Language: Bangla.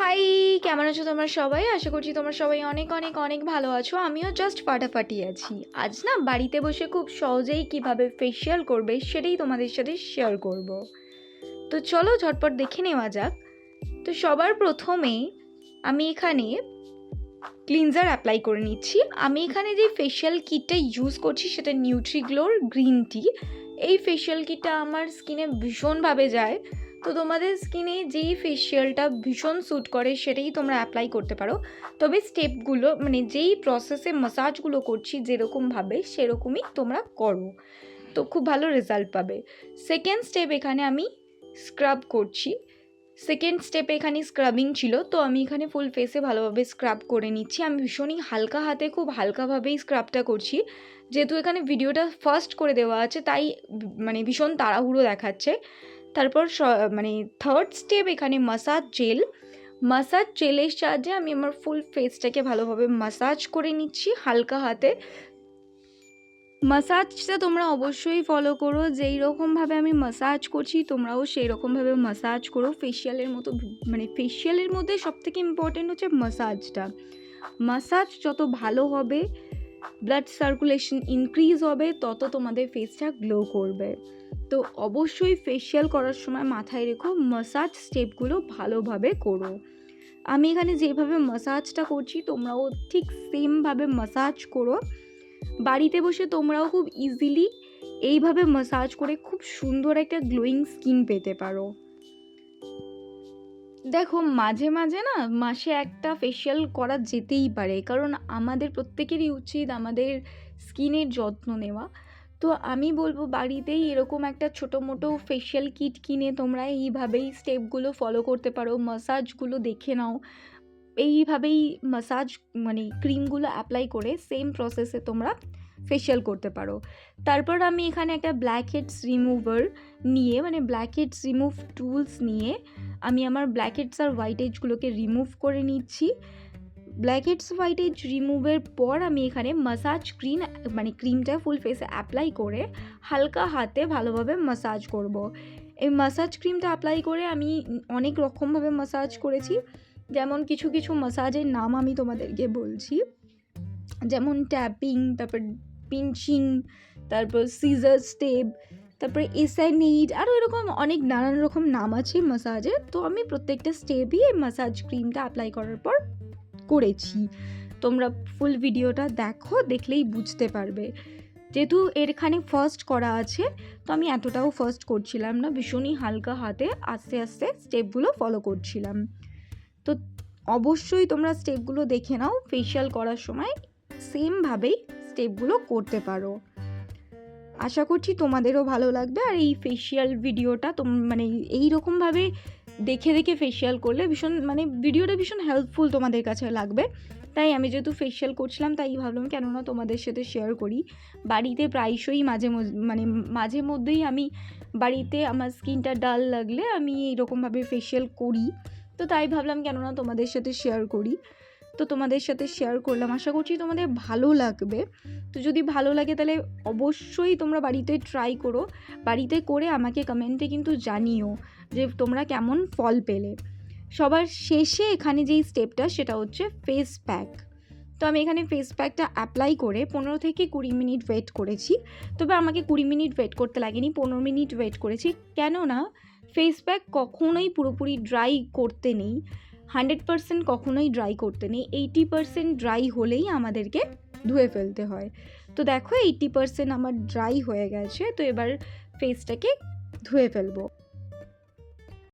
হাই কেমন আছো তোমরা সবাই? আশা করছি তোমরা সবাই অনেক অনেক অনেক ভালো আছো। আমিও জাস্ট ফাটাফাটি আছি। আজ না বাড়িতে বসে খুব সহজেই কীভাবে ফেসিয়াল করবে সেটাই তোমাদের সাথে শেয়ার করব। তো চলো ঝটপট দেখে নেওয়া যাক। তো সবার প্রথমে আমি এখানে ক্লিনজার অ্যাপ্লাই করে নিচ্ছি। আমি এখানে যে ফেসিয়াল কিটটা ইউজ করছি সেটা নিউট্রিগ্লোর গ্রিন টি এই ফেসিয়াল কিটটা আমার স্কিনে ভীষণভাবে যায়। তো তোমাদের স্কিনে যেই ফেশিয়ালটা ভীষণ স্যুট করে, সেটাই তোমরা অ্যাপ্লাই করতে পারো। তবে স্টেপগুলো মানে যেই প্রসেসে মাসাজগুলো করছি যেরকমভাবে সেরকমই তোমরা করো। তো খুব ভালো রেজাল্ট পাবে। সেকেন্ড স্টেপ এখানে আমি স্ক্রাব করছি। সেকেন্ড স্টেপে এখানে স্ক্রাবিং ছিল, তো আমি এখানে ফুল ফেসে ভালোভাবে স্ক্রাব করে নিচ্ছি। আমি ভীষণই হালকা হাতে, খুব হালকাভাবেই স্ক্রাবটা করছি। যেহেতু এখানে ভিডিওটা ফার্স্ট করে দেওয়া আছে, তাই মানে ভীষণ তাড়াহুড়ো দেখাচ্ছে। তারপর মানে থার্ড স্টেপ এখানে মাসাজ জেল মাসাজ জেলের সাহায্যে আমি আমার ফুল ফেসটাকে ভালোভাবে মাসাজ করে নিচ্ছি হালকা হাতে। মাসাজটা তোমরা অবশ্যই ফলো করো। যেই রকমভাবে আমি মাসাজ করছি, তোমরাও সেই রকমভাবে মাসাজ করো। ফেসিয়ালের মতো মানে ফেসিয়ালের মধ্যে সবথেকে ইম্পর্টেন্ট হচ্ছে মাসাজটা মাসাজ যত ভালো হবে ব্লাড সার্কুলেশন ইনক্রিজ হবে, তত তোমাদের ফেসটা গ্লো করবে। তো অবশ্যই ফেসিয়াল করার সময় মাথায় রেখো মাসাজ স্টেপগুলো ভালোভাবে করো। আমি এখানে যেভাবে মাসাজটা করছি, তোমরাও ঠিক সেমভাবে মাসাজ করো। বাড়িতে বসে তোমরাও খুব ইজিলি এইভাবে মাসাজ করে খুব সুন্দর একটা গ্লোয়িং স্কিন পেতে পারো। দেখো মাঝে মাঝে না মাসে একটা ফেসিয়াল করা যেতেই পারে, কারণ আমাদের প্রত্যেকেরই উচিত আমাদের স্কিনের যত্ন নেওয়া। তো আমি বলব বাড়িতেই এরকম একটা ছোটো মোটো ফেসিয়াল কিট কিনে তোমরা এইভাবেই স্টেপগুলো ফলো করতে পারো। মাসাজগুলো দেখে নাও। এইভাবেই মাসাজ মানে ক্রিমগুলো অ্যাপ্লাই করে সেম প্রসেসে তোমরা ফেসিয়াল করতে পারো। তারপর আমি এখানে একটা ব্ল্যাক হেডস রিমুভার নিয়ে মানে ব্ল্যাক হেডস রিমুভ টুলস নিয়ে আমি আমার ব্ল্যাক হেডস আর হোয়াইট এজগুলোকে রিমুভ করে নিচ্ছি। ব্ল্যাক হেডস হোয়াইট এজ রিমুভের পর আমি এখানে মাসাজ ক্রিম মানে ক্রিমটা ফুল ফেসে অ্যাপ্লাই করে হালকা হাতে ভালোভাবে মাসাজ করব। এই মাসাজ ক্রিমটা অ্যাপ্লাই করে আমি অনেক রকমভাবে মাসাজ করেছি। যেমন কিছু কিছু মাসাজের নাম আমি তোমাদেরকে বলছি। যেমন ট্যাপিং তারপর পিঞ্চিং তারপর সিজার স্টেপ তারপরে এসআইনিড আরও এরকম অনেক নানান রকম নাম আছে মাসাজের তো আমি প্রত্যেকটা স্টেপই এই মাসাজ ক্রিমটা অ্যাপ্লাই করার পর করেছি। তোমরা ফুল ভিডিওটা দেখো, দেখলেই বুঝতে পারবে। যেহেতু এরখানে ফার্স্ট করা আছে, তো আমি এতটাও ফার্স্ট করছিলাম না, ভীষণই হালকা হাতে আস্তে আস্তে স্টেপগুলো ফলো করছিলাম। তো অবশ্যই তোমরা স্টেপগুলো দেখে নাও ফেশিয়াল করার সময় সেমভাবেই স্টেপগুলো করতে পারো। আশা করছি তোমাদেরও ভালো লাগবে, আর এই ফেশিয়াল ভিডিওটা তোম মানে এই রকমভাবে দেখে দেখে ফেসিয়াল করলে ভীষণ মানে ভিডিওটা ভীষণ হেল্পফুল তোমাদের কাছে লাগবে। তাই আমি যেহেতু ফেসিয়াল করছিলাম, তাই ভাবলাম কেননা তোমাদের সাথে শেয়ার করি। বাড়িতে প্রায়শই মাঝে মানে মাঝে মধ্যেই আমি বাড়িতে আমার স্কিনটা ডাল লাগলে আমি এইরকমভাবে ফেসিয়াল করি। তো তাই ভাবলাম কেননা তোমাদের সাথে শেয়ার করি। তো তোমাদের সাথে শেয়ার করলাম। আশা করছি তোমাদের ভালো লাগবে। তো যদি ভালো লাগে তাহলে অবশ্যই তোমরা বাড়িতে ট্রাই করো। বাড়িতে করে আমাকে কমেন্টে কিন্তু জানিও যে তোমরা কেমন ফল পেলে। সবার শেষে এখানে যেই স্টেপটা সেটা হচ্ছে ফেস প্যাক তো আমি এখানে ফেস প্যাকটা অ্যাপ্লাই করে পনেরো থেকে কুড়ি মিনিট ওয়েট করেছি। তবে আমাকে কুড়ি মিনিট ওয়েট করতে লাগেনি, পনেরো মিনিট ওয়েট করেছি। কেননা ফেস প্যাক কখনোই পুরোপুরি ড্রাই করতে নেই। হান্ড্রেড পারসেন্ট কখনোই ড্রাই করতে নেই। এইটি পারসেন্ট ড্রাই হলেই আমাদেরকে ধুয়ে ফেলতে হয়। তো দেখো, এইটি পারসেন্ট আমার ড্রাই হয়ে গেছে, তো এবার ফেসটাকে ধুয়ে ফেলব।